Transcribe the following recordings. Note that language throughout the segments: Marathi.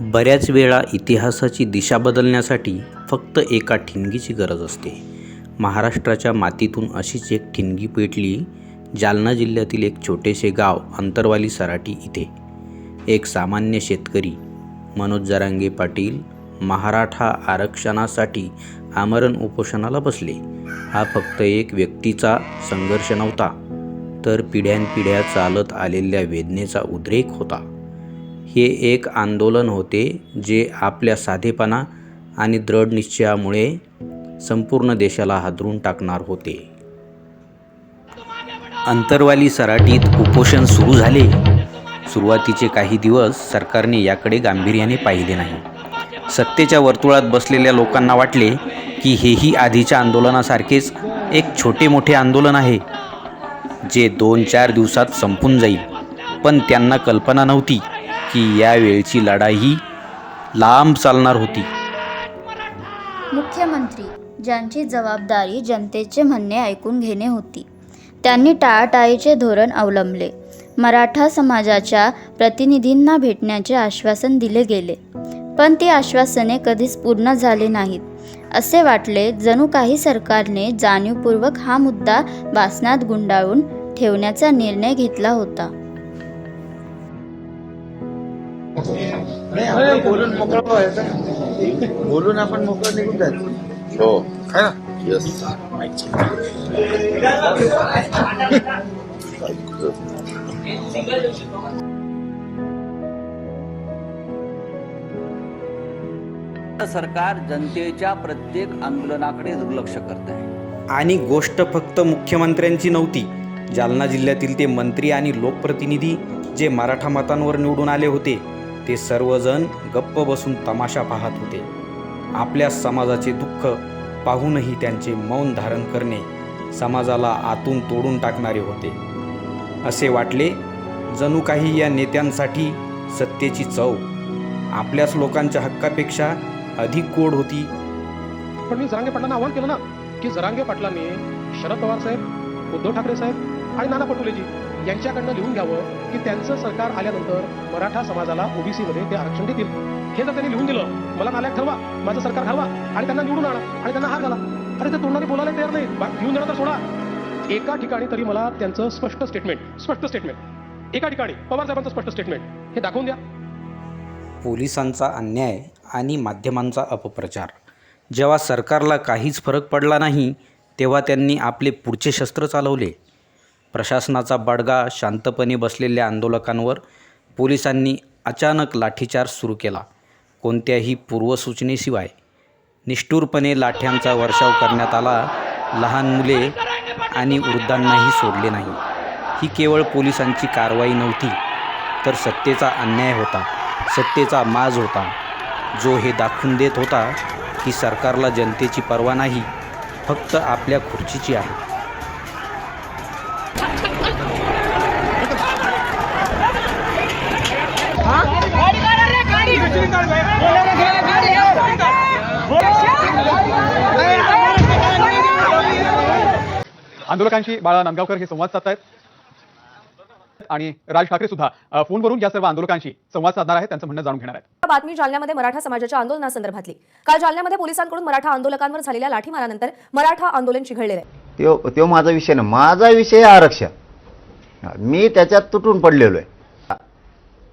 बऱ्याच वेळा इतिहासाची दिशा बदलण्यासाठी फक्त एका ठिणगीची गरज असते. महाराष्ट्राच्या मातीतून अशीच एक ठिणगी पेटली जालना जिल्ह्यातील एक छोटेसे गाव अंतरवाली सराटी इथे. एक सामान्य शेतकरी मनोज जरांगे पाटील मराठा आरक्षणासाठी आमरण उपोषणाला बसले. हा फक्त एक व्यक्तीचा संघर्ष नव्हता तर पिढ्यानपिढ्या चालत आलेल्या वेदनेचा उद्रेक होता. हे एक आंदोलन होते जे आपल्या साधेपणा आणि दृढ निश्चयामुळे संपूर्ण देशाला हादरून टाकणार होते. अंतरवाली सराटीत उपोषण सुरू झाले. सुरुवातीचे काही दिवस सरकारने याकडे गांभीर्याने पाहिले नाही. सत्तेच्या वर्तुळात बसलेल्या लोकांना वाटले की हेही आधीच्या आंदोलनासारखेच एक छोटे मोठे आंदोलन आहे जे दोन चार दिवसात संपून जाईल. पण त्यांना कल्पना नव्हती. की यावेळची लढाई लांब चालणार होती. मुख्यमंत्री ज्यांची जबाबदारी जनतेचे म्हणणे ऐकून घेणे होती. त्यांनी टाळाटाळीचे धोरण अवलंबले. मराठा समाजाच्या प्रतिनिधींना भेटण्याचे आश्वासन दिले गेले. पण ती आश्वासने कधीच पूर्ण झाली नाहीत. असे वाटले जणू काही सरकारने जाणीवपूर्वक हा मुद्दा वासनात गुंडाळून ठेवण्याचा निर्णय घेतला होता. नाही आपण बोलून मोकळं व्हायचं. बोलून आपण मोकळं निघून जायचं. हो. काय ना येस सरकार जनतेच्या प्रत्येक आंदोलनाकडे दुर्लक्ष करत आहे. आणि गोष्ट फक्त मुख्यमंत्र्यांची नव्हती जालना जिल्ह्यातील ते मंत्री आणि लोकप्रतिनिधी जे मराठा मतांवर निवडून आले होते ते सर्वजण गप्प बसून तमाशा पाहत होते. आपल्या समाजाचे दुःख पाहूनही त्यांचे मौन धारण करणे समाजाला आतून तोडून टाकणारे होते. असे वाटले जणू काही या नेत्यांसाठी सत्तेची चव आपल्याच लोकांच्या हक्कापेक्षा अधिक गोड होती. पण मी जरांगे पाटलांना आव्हान केलं ना की जरांगे पाटलांनी शरद पवार साहेब उद्धव ठाकरे साहेब आणि नाना पटोलेजी यांच्याकडनं लिहून घ्यावं की त्यांचं सरकार आल्यानंतर मराठा समाजाला ओबीसी मध्ये ते आरक्षण देतील. हे जर त्यांनी लिहून दिलं मला नाल्यात ठरवा माझं सरकार घालवा आणि त्यांना निवडून आणा आणि त्यांना हा घाला. अरे ते तोंडाने बोलायला तयार नाही बा- घेऊन देणं तर सोडा. एका ठिकाणी तरी मला त्यांचं स्पष्ट स्टेटमेंट स्पष्ट स्टेटमेंट एका ठिकाणी पवार साहेबांचं स्पष्ट स्टेटमेंट हे दाखवून द्या. पोलिसांचा अन्याय आणि माध्यमांचा अपप्रचार. जेव्हा सरकारला काहीच फरक पडला नाही तेव्हा त्यांनी आपले पुढचे शस्त्र चालवले. प्रशासनाचा बडगा शांतपणे बसलेल्या आंदोलकांवर पोलिसांनी अचानक लाठीचार्ज सुरू केला. कोणत्याही पूर्वसूचनेशिवाय निष्ठुरपणे लाठ्यांचा वर्षाव करण्यात आला. लहान मुले आणि वृद्धांनाही सोडले नाही. ही केवळ पोलिसांची कारवाई नव्हती तर सत्तेचा अन्याय होता सत्तेचा माज होता. जो हे दाखवून देत होता की सरकारला जनतेची पर्वा नाही फक्त आपल्या खुर्चीची आहे. आंदोलकांशी बाळा नांदगावकर हे संवाद साधतायत. आणि राज ठाकरे सुद्धा फोनवरून या सर्व आंदोलकांशी संवाद साधणार आहेत त्यांचं म्हणणं जाणून घेणार आहेत. बातमी जालन्यामध्ये मराठा समाजाच्या आंदोलनासंदर्भातली. काल जालन्यामध्ये पोलिसांकडून मराठा आंदोलकांवर झालेल्या लाठीमारानंतर मराठा आंदोलन चिघळलेलं आहे. त्यो त्यो माझा विषय ना माझा विषय आरक्षण. मी त्याच्यात तुटून पडलेलो आहे.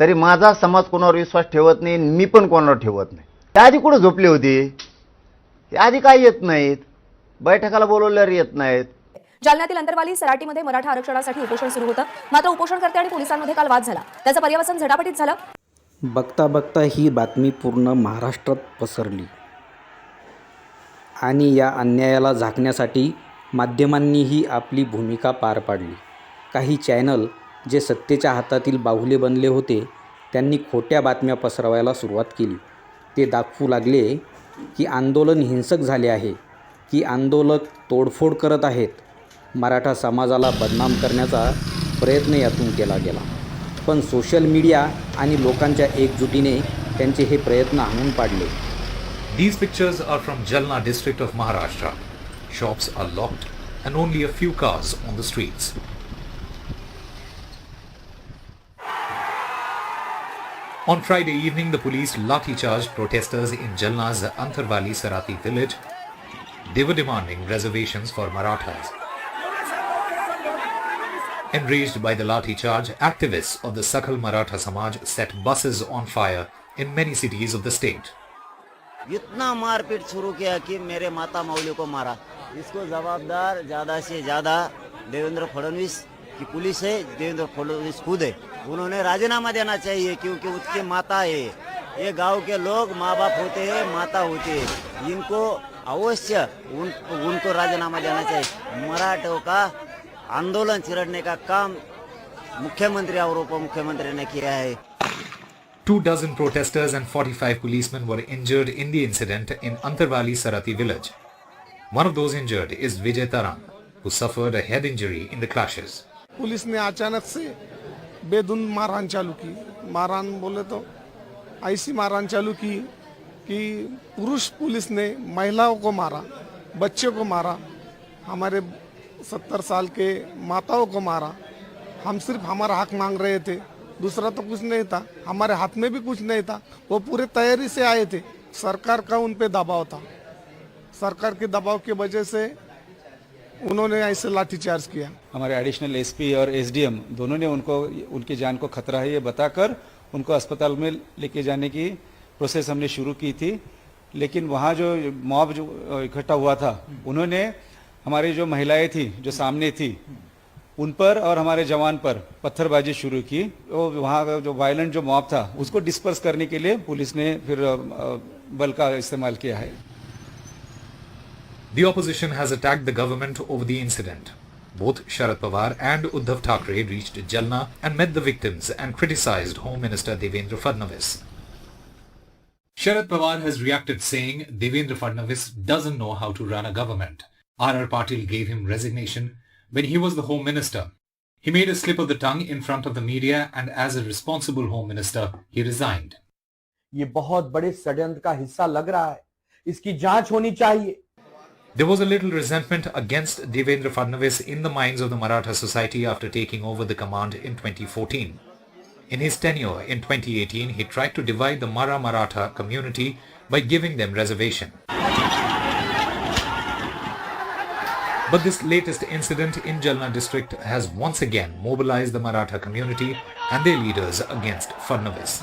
तरी माझा समाज कोणावर विश्वास ठेवत नाही मी पण कोणावर ठेवत नाही. त्या आधी कुठं झोपले होते? ते आधी काय येत नाहीत? बैठकाला बोलवल्यावर येत नाहीत. जालन्यातील अंतरवाली सराटीमध्ये मराठा आरक्षणासाठी उपोषण सुरू होतं. मात्र उपोषणकर्ते आणि पोलिसांमध्ये काल वाद झाला. त्याचं पर्यवसन झटापटीत झालं. बघता बघता ही बातमी पूर्ण महाराष्ट्रात पसरली. आणि या अन्यायाला झाकण्यासाठी माध्यमांनीही आपली भूमिका पार पाडली. काही चॅनल जे सत्तेच्या हातातील बाहुले बनले होते त्यांनी खोट्या बातम्या पसरवायला सुरुवात केली ते दाखवू लागले की आंदोलन हिंसक झाले आहे की आंदोलक तोडफोड करत आहेत मराठा समाजाला बदनाम करण्याचा प्रयत्न यातून केला गेला पण सोशल मीडिया आणि लोकांच्या एकजुटीने त्यांचे हे प्रयत्न हाणून पाडले These pictures are from Jalna district of Maharashtra. Shops are locked and only a few cars on the streets. On Friday evening, the police lathi charged protesters in Jalna's Antharvali Sarati village. They were demanding reservations for Marathas. Enraged by the lathi charge, activists of the Sakhal Maratha Samaj set buses on fire in many cities of the state. इतना मारपीट शुरू किया कि मेरे माता मौली को मारा इसको जवाबदार ज्यादा से ज्यादा देवेंद्र फडणवीस कि पुलिस है देवेंद्र फडणवीस खुद है उन्होंने राजीनामा देना चाहिए क्योंकि उसकी माता है ये गांव के लोग माँ बाप होते हैं माता होती है इनको अवश्य उन, उनको राजीनामा देना चाहिए मराठों का आंदोलन छिड़ने का काम मुख्यमंत्री और उप मुख्यमंत्री ने किया है Two dozen protesters and 45 policemen were injured in the incident in Antarvali Sarati village. One of those injured is Vijay Tarang, who suffered a head injury in the clashes. Police ने अचानक से बेधुन मारहान चालू की। मारहान बोले तो ऐसी मारहान चालू की कि पुरुष पुलिस ने महिलाओं को मारा, बच्चे को मारा, हमारे सत्तर साल के माताओं को मारा। हम सिर्फ़ हमारा हक मांग रहे थे, दूसरा तो कुछ नहीं था, हमारे हाथ में भी कुछ नहीं था, वो पूरे तैयारी से आए थे। सरकार का उन पर दबाव था। सरकार के दबाव की वजह से उन्होंने ऐसे लाठीचार्ज किया। हमारे एडिशनल एसपी और एसडीएम दोनों ने उनको, उनकी जान को खतरा है ये बताकर उनको अस्पताल में लेके जाने की प्रोसेस हमने शुरू की थी। लेकिन वहाँ जो मॉब जो इकट्ठा हुआ था, उन्होंने हमारी जो महिलाएँ थी, जो सामने थी, उन पर और हमारे जवान पर पत्थरबाजी शुरू की। वो वहाँ का जो वायलेंट जो मॉब था, उसको डिस्पर्स करने के लिए पुलिस ने फिर बल का इस्तेमाल किया है। The opposition has attacked the government over the incident. Both Sharad Pawar and Uddhav Thackeray reached Jalna and met the victims and criticized Home Minister Devendra Fadnavis. Sharad Pawar has reacted saying Devendra Fadnavis doesn't know how to run a government. R.R. Patil gave him resignation when he was the Home Minister. He made a slip of the tongue in front of the media and as a responsible Home Minister, he resigned. ये बहुत बड़े षड्यंत्र का हिस्सा लग रहा है इसकी जांच होनी चाहिए there was a little resentment against Devendra Fadnavis in the minds of the Maratha society after taking over the command in 2014. In his tenure in 2018, he tried to divide the Mara Maratha community by giving them reservation. But this latest incident in Jalna district has once again mobilized the Maratha community and their leaders against Fadnavis.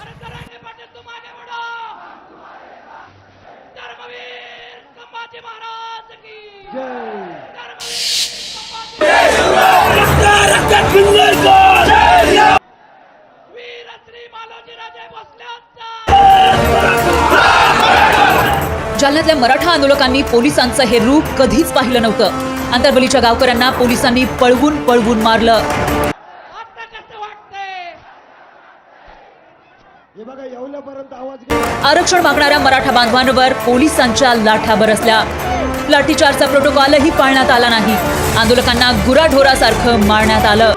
जालन्यातल्या मराठा आंदोलकांनी पोलिसांचं हे रूप कधीच पाहिलं नव्हतं. अंतरबलीच्या गावकऱ्यांना पोलिसांनी पळवून पळवून मारलं. आरक्षण मागणाऱ्या मराठा बांधवांवर पोलिसांच्या लाठा बरसल्या लाठीचारचा प्रोटोकॉलही पाळण्यात आला नाही. आंदोलकांना गुराढोरासारखं मारण्यात आलं.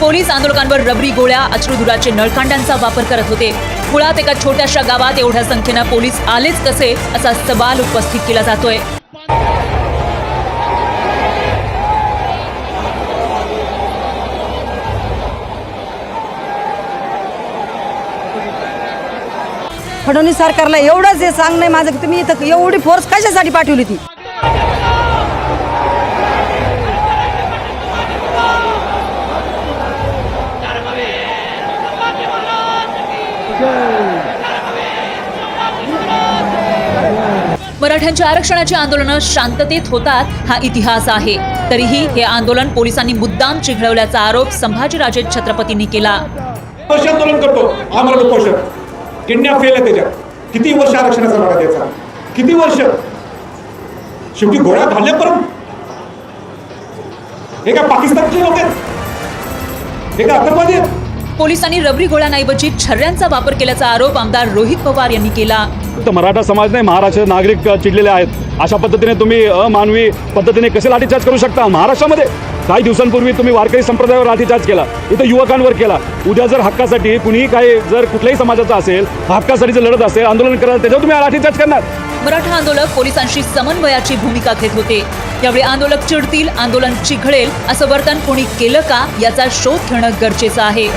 पोलीस आंदोलकांवर रबरी गोळ्या अश्रुधुराचे नळकांडांचा वापर करत होते. मुळात एका छोट्याशा गावात एवढ्या संख्येनं पोलीस आलेच कसे असा सवाल उपस्थित केला जातोय. फडणवीस सरकारला एवढंच हे सांगणं माझं तुम्ही इथं एवढी फोर्स कशासाठी पाठवली ती? मराठ्यांच्या आरक्षणाची आंदोलनं शांततेत होतात हा इतिहास आहे. तरीही हे आंदोलन पोलिसांनी मुद्दाम चिघळवल्याचा आरोप संभाजीराजे छत्रपतींनी केला. आंदोलन करतो. आम्हाला उपोषण किडनॅप केलं त्याच्यात. किती वर्ष आरक्षणाचा लढा त्याचा किती वर्ष? शेवटी गोळ्या घालल्या हे काय पाकिस्तानचे लोक आहेत? हे काय आतंकवादी आहेत? पोलिसांनी रबरी गोळ्यांऐवजी छर्यांचा वापर केल्याचा आरोप आमदार रोहित पवार यांनी केला. फक्त मराठा समाज नाही महाराष्ट्राचे नागरिक चिडलेले आहेत. अशा पद्धतीने तुम्ही अमानवी पद्धतीने कसे लाठीचार्ज करू शकता? महाराष्ट्रामध्ये काही दिवसांपूर्वी तुम्ही वारकरी संप्रदायावर लाठीचार्ज केला इथं युवकांवर केला. उद्या जर हक्कासाठी कुणीही काही जर कुठल्याही समाजाचा असेल हक्कासाठी जर लढत असेल आंदोलन कराल त्याच्यावर तुम्ही लाठीचार्ज करणार. मराठा आंदोलक पोलिसांशी समन्वयाची भूमिका घेत होते. यावेळी आंदोलक चिडतील आंदोलन चिघळेल असं वर्तन कोणी केलं का? याचा शोध घेणं गरजेचं आहे.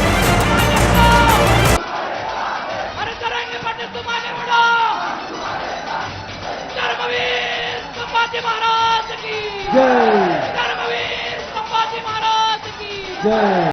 goal.